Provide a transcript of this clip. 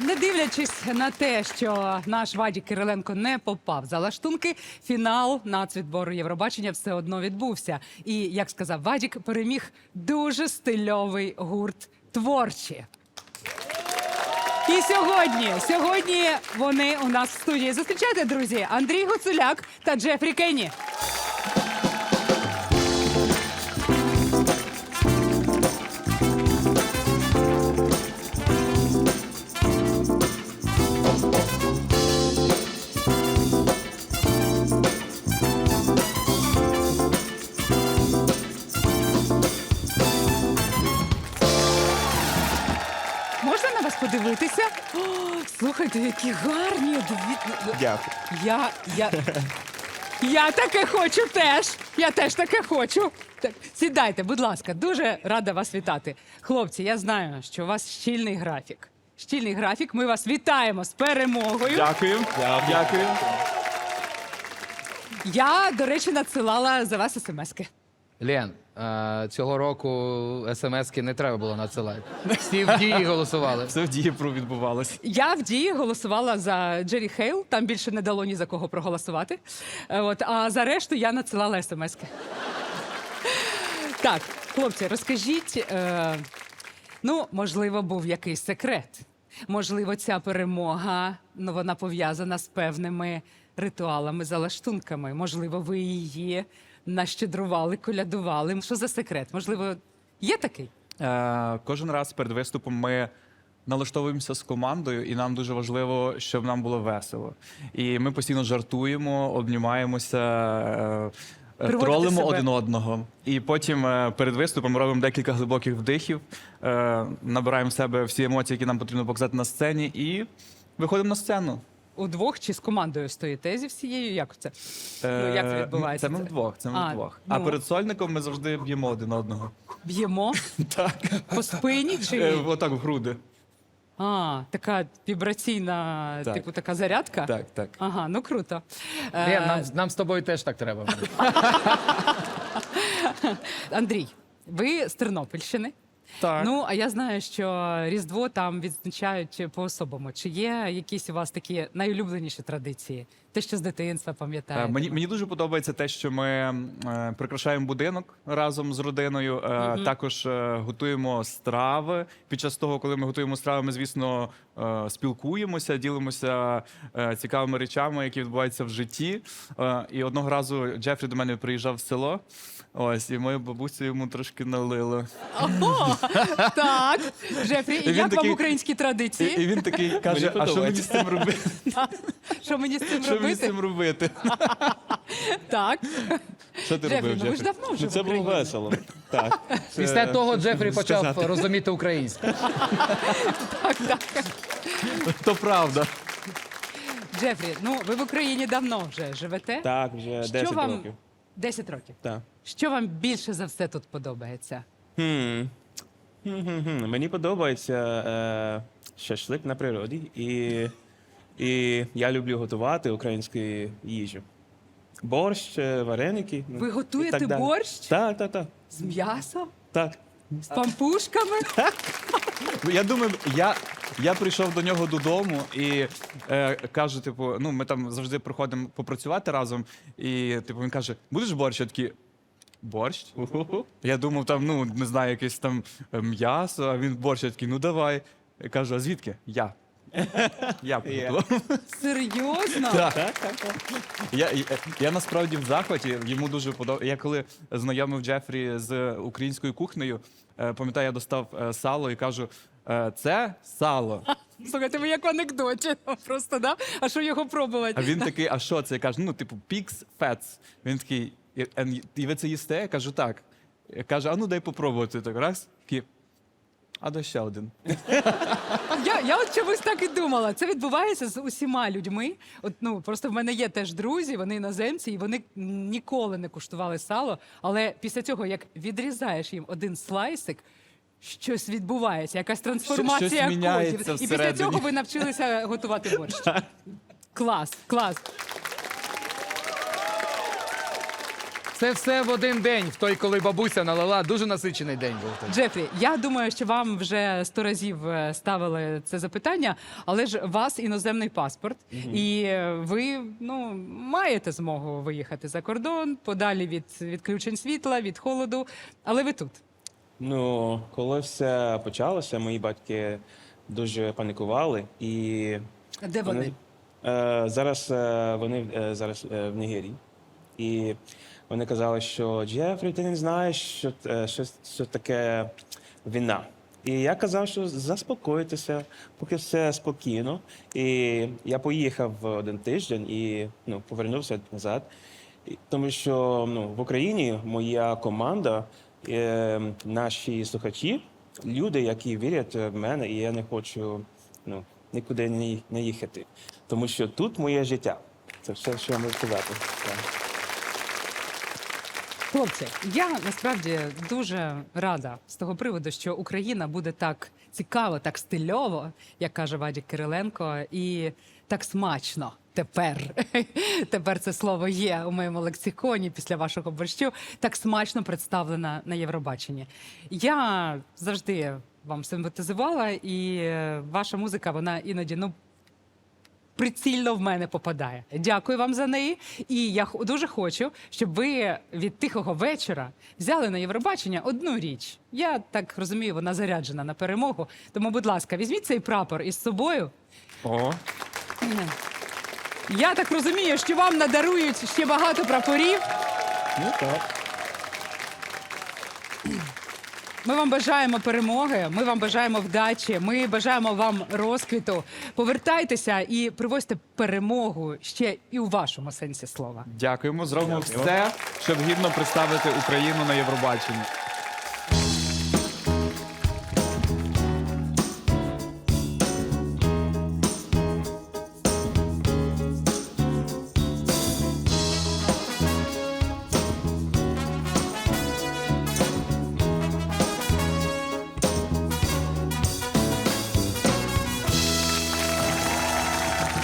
Не дивлячись на те, що наш Вадік Кириленко не попав за лаштунки, фінал нацвідбору Євробачення все одно відбувся. І як сказав Вадік, переміг дуже стильовий гурт творчі. І сьогодні, сьогодні вони у нас в студії. Зустрічайте, друзі, Андрій Гуцуляк та Джефрі Кенні. Подивитися? О, слухайте, які гарні. Дякую. Я, я, я таке хочу теж. Я теж таке хочу. Так, сідайте, будь ласка, дуже рада вас вітати. Хлопці, я знаю, що у вас щільний графік. Щільний графік. Ми вас вітаємо з перемогою. Дякую. Дякую. Я, до речі, надсилала за вас смски. Лен, е, цього року смски не треба було надсилати. Всі в дії голосували. Все в Дієпру відбувалось. Я в дії голосувала за Джері Хейл. Там більше не дало ні за кого проголосувати. Е, От, а за решту я надсилала смски. Так, хлопці, розкажіть. Е, ну, можливо, був якийсь секрет. Можливо, ця перемога ну, вона пов'язана з певними ритуалами, залаштунками. Можливо, ви її нащедрували, колядували. Що за секрет? Можливо, є такий? Е, кожен раз перед виступом ми налаштовуємося з командою, і нам дуже важливо, щоб нам було весело. І ми постійно жартуємо, обнімаємося. е, е, Тролимо себе. один одного, і потім е, перед виступом робимо декілька глибоких вдихів, е, набираємо в себе всі емоції, які нам потрібно показати на сцені, і виходимо на сцену. Удвох чи з командою стоїте зі всією? Як це? Ну, як це Е, відбувається? Це ми вдвох. Це ми А, вдвох. А ну. перед сольником ми завжди б'ємо один одного. Б'ємо Так. по спині Е, чи Отак в груди. а, така вібраційна, Так. типу така зарядка? Так, так. Ага, ну круто. Е, Лен, нам, нам з тобою теж так треба. Андрій, ви з Тернопільщини. Так. Ну, а я знаю, що Різдво там відзначають по-особому. Чи є якісь у вас такі найулюбленіші традиції? Те, що з дитинства Е, пам'ятаєте? Мені, мені дуже подобається те, що ми е, прикрашаємо будинок разом з родиною. Е, Також е, готуємо страви. Під час того, коли ми готуємо страви, ми, звісно, е, спілкуємося, ділимося е, цікавими речами, які відбуваються в житті. Е, і одного разу Джефрі до мене приїжджав в село. Ось, і моя бабуся йому трошки налила. О, так, Джефрі, і він як вам українські І, традиції? і він такий каже: а що мені з цим робити? Що мені з цим Що мені з робити? цим робити? Так. Що ти Джефрі, робив? ну ви ж Джефрі? давно вже Ну, це було Україні. весело. Так. Після того Джефрі почав сказати. розуміти українську. Так, так. То правда. Джефрі, ну ви в Україні давно вже живете. Так, вже Що 10 вам... років. 10 років. Так. Що вам більше за все тут подобається? Хм. Мені подобається е, шашлик на природі, і, і я люблю готувати українську їжу. Борщ, е, вареники. ну, Ви і готуєте так далі. борщ? Так, так, так. З м'ясом? так. З пампушками? Я думаю, я, я прийшов до нього додому і е, кажу: типу, ну ми там завжди приходимо попрацювати разом. І типу він каже: будеш борщ? Я такий, борщ? Я думав, там, ну не знаю, якесь там е, м'ясо, а він борщ. Я такий, ну давай. Я кажу, а звідки? Я. Я приготував. Серйозно? Я, я, я насправді в захваті. Йому дуже подобається. Я коли знайомив Джефрі з українською кухнею, е, пам'ятаю, я достав е, сало і кажу: е, це сало. Слухайте, ви як в анекдоті. Просто, да? А що його пробувати? А він такий, а що це? Я кажу, ну, типу, pigs fats. Він такий, і, і ви це їсте? Я кажу, так. Я кажу, а ну дай попробувати. Так раз. Такий, а дай ще один. Я, я от чомусь так і думала. Це відбувається з усіма людьми. От, ну, просто в мене є теж друзі, вони іноземці, і вони ніколи не куштували сало. Але після цього, як відрізаєш їм один слайсик, щось відбувається, якась трансформація щось міняється кодів. І після всередині. цього ви навчилися готувати борщ. Клас, клас. Це все в один день, в той, коли бабуся налила. Дуже насичений день був. тоді. Джефрі, я думаю, що вам вже сто разів е, ставили це запитання, але ж у вас іноземний паспорт, і е, ви ну маєте змогу виїхати за кордон, подалі від відключень світла, від холоду. Але ви тут. Ну, коли все почалося, мої батьки дуже панікували і Де вони? Е, зараз е, вони е, зараз е, в Нігерії. І вони казали, що Джефрі, ти не знаєш, що, е, що, що таке війна. І я казав, що заспокойтеся, поки все спокійно. І я поїхав один тиждень і ну, повернувся назад. Тому що ну, в Україні моя команда, е, наші слухачі, люди, які вірять в мене, і я не хочу ну, нікуди не, їхати. Тому що тут моє життя. Це все, що я можу сказати. Хлопці, я насправді дуже рада з того приводу, що Україна буде так цікаво, так стильово, як каже Вадік Кириленко, і так смачно. Тепер тепер це слово є у моєму лексиконі після вашого борщу. Так смачно представлена на Євробаченні. Я завжди вам симпатизувала, і ваша музика вона іноді ну прицільно в мене попадає. Дякую вам за неї. І я дуже хочу, щоб ви від тихого вечора взяли на Євробачення одну річ. Я так розумію, вона заряджена на перемогу. Тому, будь ласка, візьміть цей прапор із собою. О, Я так розумію, що вам надарують ще багато прапорів. Ну так. Ми вам бажаємо перемоги. Ми вам бажаємо вдачі. Ми бажаємо вам розквіту. Повертайтеся і привозьте перемогу ще і у вашому сенсі слова. дякуємо. Зробимо все, щоб гідно представити Україну на Євробаченні.